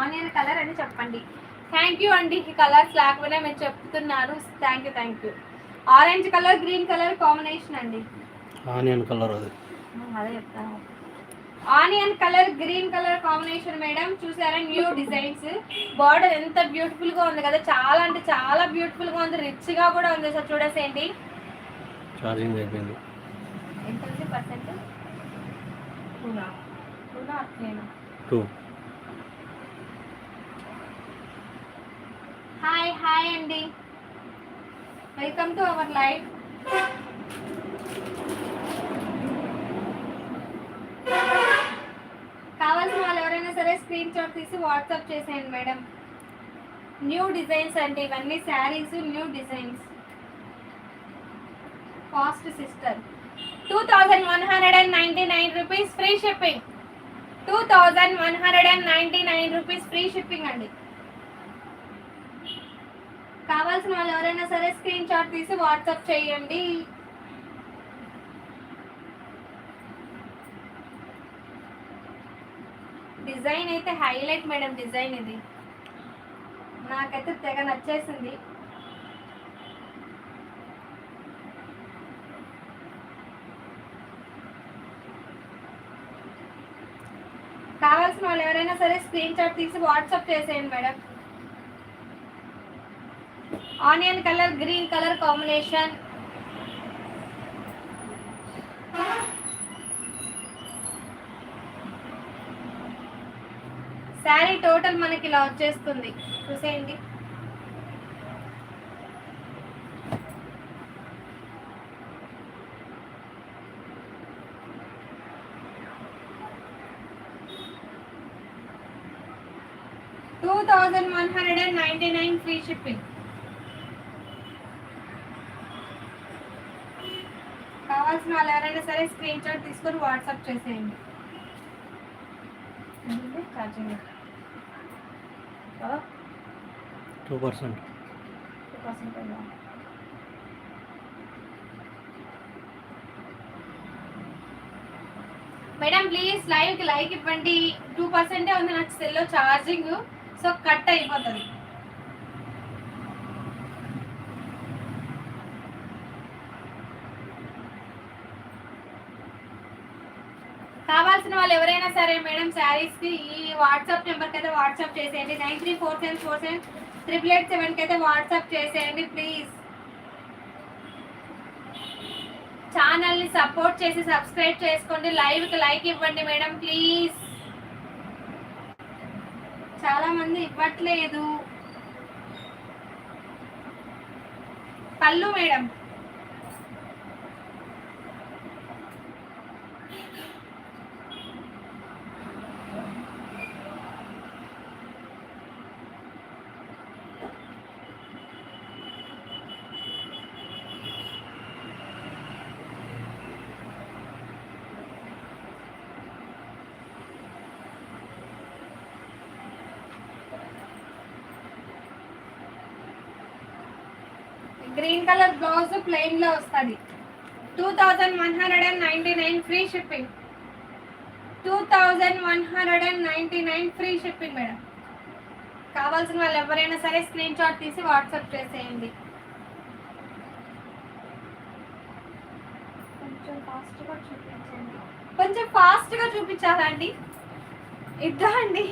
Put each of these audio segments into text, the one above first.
Onion colour అని చెప్పండి. Thank you అండి. ఈ కలర్స్ లేకపోయినా మీరు చెప్తున్నారు. Thank you thank you orange colour green colour combination అండి. ఆనియన్ కలర్ అది. అదే చెప్తాను. Onion colour green colour combination madam. చూసారా న్యూ డిజైన్స్ బార్డర్ ఎంత బ్యూటిఫుల్గా ఉంది కదా. చాలా అంటే చాలా బ్యూటిఫుల్గా ఉంది. రిచ్గా కూడా ఉంది సార్. చూడసేయండి. ఛార్జింగ్ అయిపోయింది. ఎంత ఉంది? పర్సెంట్ టూ హాయ్ హాయ్ అండి వెల్కమ్ టు అవర్ లైవ్ కావాల్సిన వాళ్ళు ఎవరైనా సరే స్క్రీన్ షాట్ తీసి వాట్సాప్ చేసేయండి మేడం న్యూ డిజైన్స్ అంటే ఇవన్నీ saris new designs cost sister two thousand one hundred and ninety nine rupees free shipping two thousand one hundred and ninety nine rupees free shipping అండి. కావాల్సిన వాళ్ళు ఎవరైనా సరే screen shot తీసి WhatsApp చేయండి. Design అయితే హైలైట్ మేడం డిజైన్ ఇది. నాకైతే తెగ నచ్చేసింది. కావాల్సిన వాళ్ళు ఎవరైనా సరే స్క్రీన్ షాట్ తీసి వాట్సాప్ చేసేయండి madam. Onion colour green colour combination. Sari total మనకి ఇలా వచ్చేస్తుంది. చూసేయండి. Two thousand one hundred and ninety nine free shipping. కావాల్సిన వాళ్ళు ఎవరైనా సరే స్క్రీన్ షాట్ తీసుకొని వాట్సాప్ చేసేయండి? టూ పర్సెంట్ టూ పర్సెంట్ ఉందా? మేడం ప్లీజ్ లైవ్కి లైక్ ఇవ్వండి. టూ పర్సెంటే ఉంది నాకు సెల్లో ఛార్జింగ్ సో కట్ అయిపోతుంది. కావాల్సిన వాళ్ళు ఎవరైనా సరే మేడం శారీస్కి ఈ వాట్సాప్ నెంబర్కి అయితే వాట్సాప్ చేసేయండి. Nine three four seven four seven triple eight సెవెన్కి అయితే వాట్సాప్ చేసేయండి ప్లీజ్. ఛానల్ని సపోర్ట్ చేసి సబ్స్క్రైబ్ చేసుకోండి. లైవ్కి లైక్ ఇవ్వండి మేడం ప్లీజ్. చాలా మంది ఇవ్వట్లేదు. పళ్ళు మేడం. గ్రీన్ కలర్ బ్లౌజ్ ప్లెయిన్లో వస్తుంది. Two thousand one hundred and ninety nine free shipping two thousand one hundred and ninety nine free shipping madam కావాల్సిన వాళ్ళు ఎవరైనా సరే స్క్రీన్ షాట్ తీసి వాట్సాప్ చేసేయండి. కొంచెం ఫాస్ట్గా చూపించండి. కొంచెం ఫాస్ట్గా చూపించాలండి ఇద్దా అండి?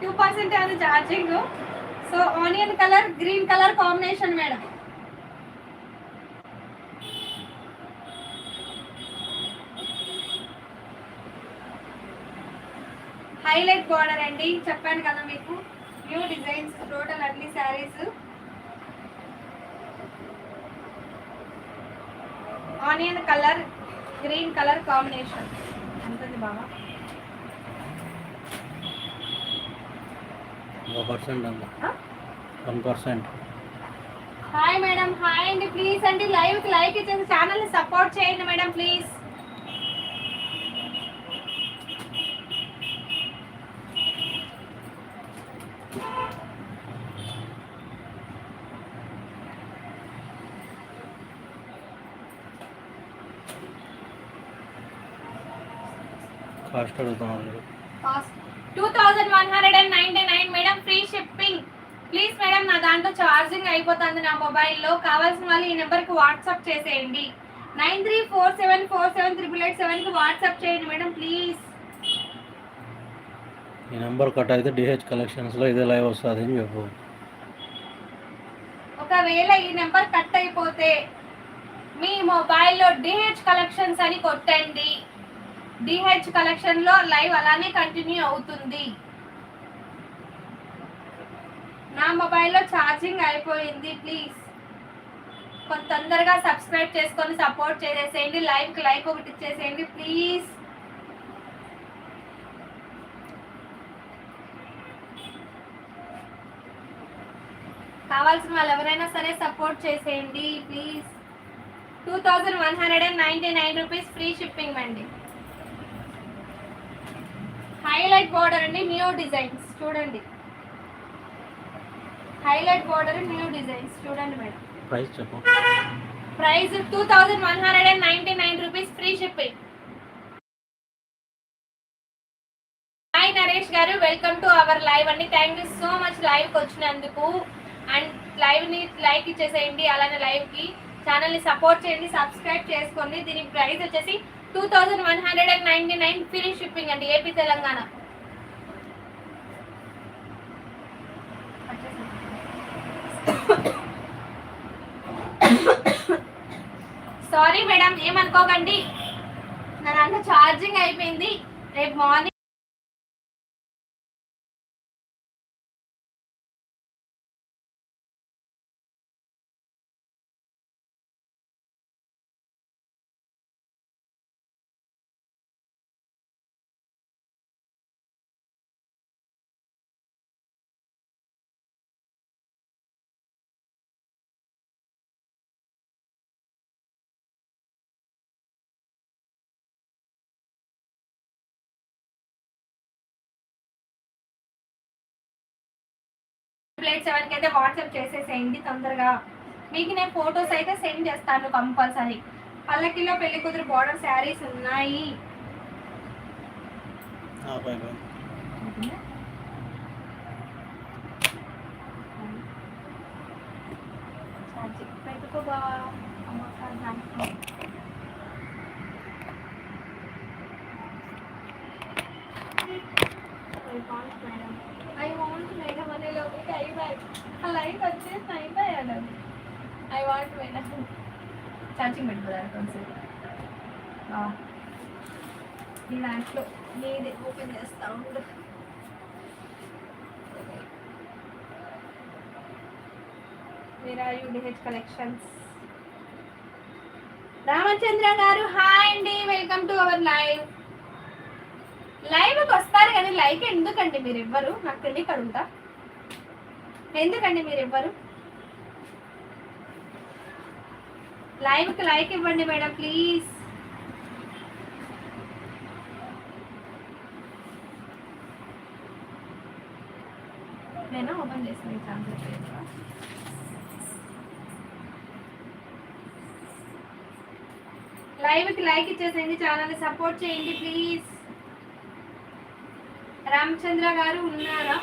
టూ పర్సెంట్ అది charging so onion colour green colour combination madam highlight border అండి. చెప్పాను కదా మీకు. న్యూ డిజైన్స్ టోటల్ అన్ని saris onion colour green colour combination? One percent hi madam hi అండి. ప్లీజ్ అండి లైవ్కి లైక్ ఇచ్చేసి ఛానల్ సపోర్ట్ చేయండి మేడం ప్లీజ్ కాస్ట్ అడుగుతున్నాను cost two thousand one hundred and ninety nine madam free shipping please madam నా దాంట్లో charging అయిపోతుంది నా మొబైల్లో కావాల్సిన వాళ్ళు ఈ నెంబర్కి వాట్సాప్ చేసేయండి. Nine three four seven four seven triple eight సెవెన్కి వాట్సాప్ చేయండి మేడం ప్లీజ్ ఈ నెంబర్ కట్ అయితే డిహెచ్ కలెక్షన్స్లో ఇదే లైవ్ వస్తుంది అని చెప్పు. ఒకవేళ ఈ నెంబర్ కట్ అయిపోతే మీ మొబైల్లో డిహెచ్ కలెక్షన్స్ అని కొట్టండి. డిహెచ్ కలెక్షన్లో లైవ్ అలానే కంటిన్యూ అవుతుంది. నా మొబైల్లో ఛార్జింగ్ అయిపోయింది ప్లీజ్ కొంత తొందరగా సబ్స్క్రైబ్ చేసుకొని సపోర్ట్ చేసేసేయండి లైవ్కి లైక్ ఒకటి ఇచ్చేసేయండి ప్లీజ్ కావాల్సిన వాళ్ళు ఎవరైనా సరే సపోర్ట్ చేసేయండి please two thousand one hundred and ninety nine rupees free shipping అండి. హైలైట్ బార్డర్ అండి న్యూ డిజైన్స్. చూడండి. Highlight border new designs. చూడండి మేడం. ప్రైస్ చెప్పు. Price two thousand one hundred and ninety nine rupees free shipping. Hi Naresh గారు welcome to our live అండి. Thank you so much లైవ్కి వచ్చినందుకు. And లైవ్ని like ఇచ్చేసేయండి అలానే లైవ్కి ఛానల్ని సపోర్ట్ చేయండి సబ్స్క్రైబ్ చేసుకోండి. దీని ప్రైస్ వచ్చేసి two thousand one hundred and ninety nine free shipping అండి ఏపీ తెలంగాణ. సారీ మేడం ఏమనుకోకండి. నా దాంట్లో ఛార్జింగ్ అయిపోయింది. రేపు మార్నింగ్ ప్లేట్ సెవెన్కి అయితే వాట్సాప్ చేసేసేయండి తొందరగా. మీకు నేను ఫొటోస్ అయితే సెండ్ చేస్తాను కంపల్సరీ. పల్లకిలో పెళ్ళి కూతురు బార్డర్ శారీస్ ఉన్నాయి. పెట్టుకోబా అమ్మ I want madam అనే లోపలికి అయిపోయి ఆ లైట్ వచ్చేసి అయిపోయాడు ఐ వాంట్ మేడం. ఛార్జింగ్ పెట్టుకోవాలి కొంచెం ఈ దాంట్లో మీది ఓపెన్ చేస్తా ఉండు. మీరా యూడిహెచ్ కలెక్షన్స్ రామచంద్ర గారు హాయ్ అండి. వెల్కమ్ టు అవర్ లైవ్ లైవ్కి వస్తారు కానీ లైక్ ఎందుకండి మీరు ఇవ్వరు నాకు తెలియక అడుగుతా. ఎందుకండి మీరు ఇవ్వరు లైవ్కి లైక్ ఇవ్వండి మేడం ప్లీజ్ నేను ఓపెన్ చేసిన ఛాన్స్ లైవ్కి లైక్ ఇచ్చేసేయండి ఛానల్ని సపోర్ట్ చేయండి ప్లీజ్ రామచంద్ర గారు ఉన్నారా?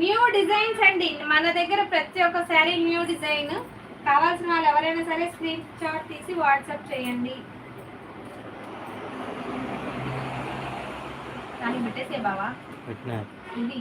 న్యూ డిజైన్స్ అండి. మన దగ్గర ప్రతి ఒక్క శారీ న్యూ డిజైన్ కావాల్సిన వాళ్ళు ఎవరైనా సరే స్క్రీన్ షాట్ తీసి వాట్సాప్ చేయండి. కానీ పెట్టేసే బావా. ఇది.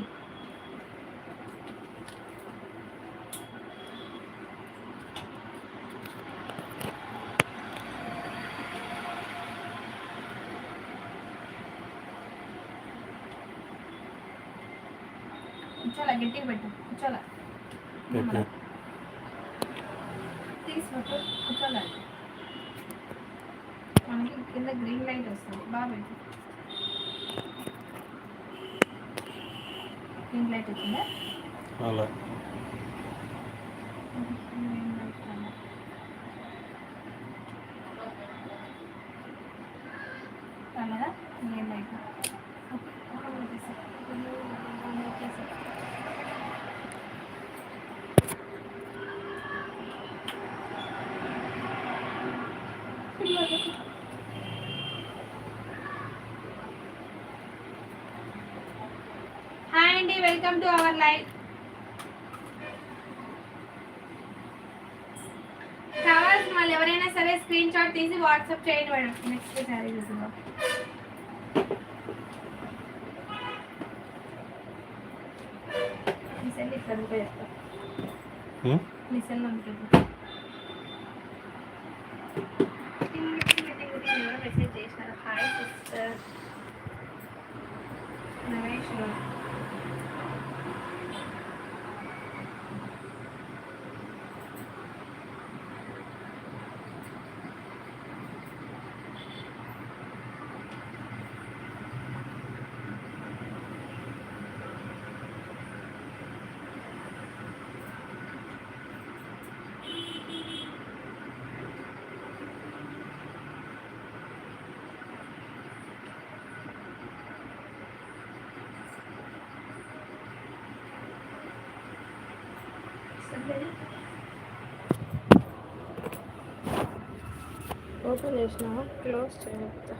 కూర్చోలా గట్టిగా పెట్టు. కూర్చోలా తీసుకుంటూ కూర్చోలా మనకి కింద గ్రీన్ లైట్ వస్తుంది. బాగా పెట్టు. గ్రీన్ లైట్ వచ్చిందా? అలా. రాలేదా గ్రీన్ లైట్. హాయ్ అండి వెల్కమ్ టు అవర్ లైవ్. కావాల్సిన వాళ్ళు ఎవరైనా సరే స్క్రీన్ షాట్ తీసి వాట్సాప్ చేయండి మేడం. నెక్స్ట్ సారీ చూసుకుందాం మిసల్ ఇట్లా చేస్తాం మిసల్ ఓపెన్ చేసిన క్లోజ్ చేస్తా